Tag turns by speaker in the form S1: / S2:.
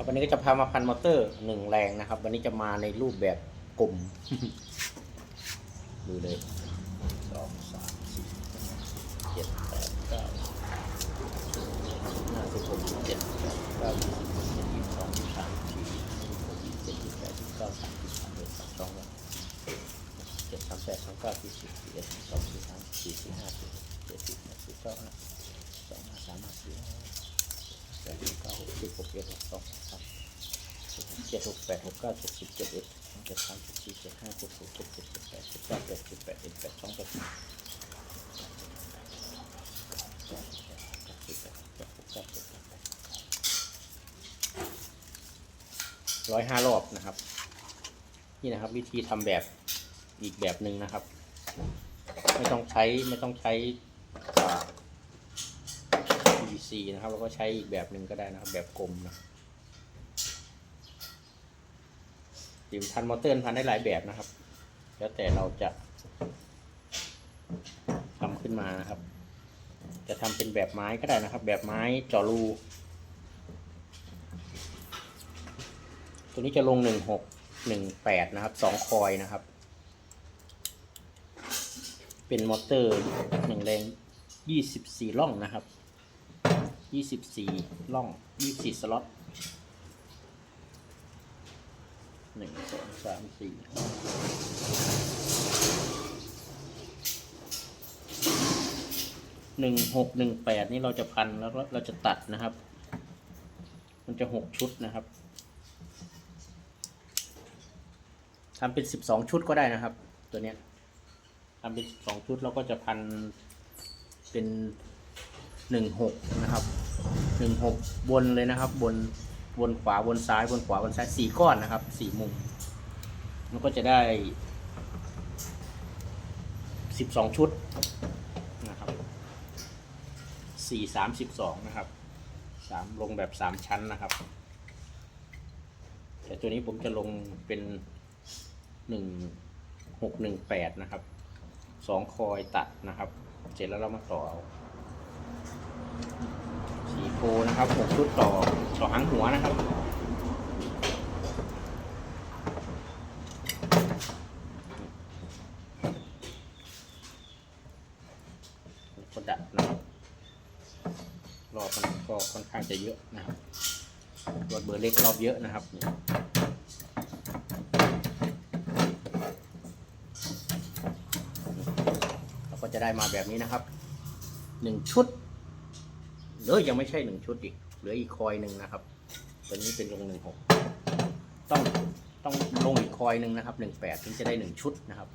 S1: ครับวันนี้ก็จะพามาพันมอเตอร์หนึ่งแรงนะครับ วันนี้จะมาในรูปแบบกลมดูเลยสองสามสี่เจ็ดแปดเก้าห้าสิบหกสิบเจ็ดแปดเก้าสิบยี่สิบสองยี่สิบสามสี่สิบหกยี่สิบเจ็ดยี่สิบแปดยี่สิบเก้าสามสิบสามเอ็ดสามสองเจ็ดสามแปดสามเก้าสี่สิบสี่เอ็ดสี่สองสี่สามสี่สี่ห้าสี่เจ็ดสิบแปดสิบเก้าห้าสองห้าสามห้าสี่ห้า แปดหกเก้าหก สิบหกเอ็ดหกสองสามเจ็ดหกแปดหกเก้าหกสิบเจ็ดเอ็ดสองเจ็ดสามเจ็ดสี่เจ็ดห้าเจ็ดหกเจ็ดเจ็ดเจ็ดแปดเจ็ดเก้าแปดสิบแปดเอ็ดแปดสองแปดสิบร้อยห้ารอบนะครับ นี่นะครับ วิธีทำแบบอีกแบบหนึ่งนะครับ ไม่ต้องใช้ไม่ต้องใช้ C นะครับเราก็ใช้อีกแบบหนึ่งก็ได้นะครับ แบบกลมนะดิมพันมอเตอร์พันได้หลายแบบนะครับ แล้วแต่เราจะทำขึ้นมานะครับ จะทำเป็นแบบไม้ก็ได้นะครับ แบบไม้เจาะรูตัวนี้จะลงหนึ่งหกหนึ่งแปดนะครับสองคอยนะครับ เป็นมอเตอร์หนึ่งแรงยี่สิบสี่ล่องนะครับ ยี่สิบสี่ล่องยี่สี่สล็อตหนึ่งสองสามสี่หนึ่งหกหนึ่งแปดนี่เราจะพันแล้วก็เราจะตัดนะครับ มันจะหกชุดนะครับทำเป็นสิบสองชุดก็ได้นะครับ ตัวเนี้ยทำเป็นสิบสองชุดเราก็จะพันเป็นหนึ่งหกนะครับ หนึ่งหกบนเลยนะครับ บนบนขวาบนซ้ายบนขวาบนซ้ายสี่ก้อนนะครับสี่มุมมันก็จะได้สิบสองชุดนะครับสี่สามสิบสองนะครับสามลงแบบสามชั้นนะครับ แต่ตัวนี้ผมจะลงเป็นหนึ่งหกหนึ่งแปดนะครับสองคอยตัดนะครับ เสร็จแล้วเรามาต่อเอา สีโพ นะครับหกชุดต่อต่อหางหัวนะครับกดดัดนะครับ รอบมันก็ค่อนข้างจะเยอะนะครับรถเบอร์เล็กรอบเยอะนะครับเราก็จะได้มาแบบนี้นะครับหนึ่งชุด เหลือยังไม่ใช่หนึ่งชุดอีก เหลืออีกคอยหนึ่งนะครับ ตัวนี้เป็นลงหนึ่งหกต้องต้องลงอีกคอยหนึ่งนะครับหนึ่งแปดถึงจะได้หนึ่งชุดนะครับ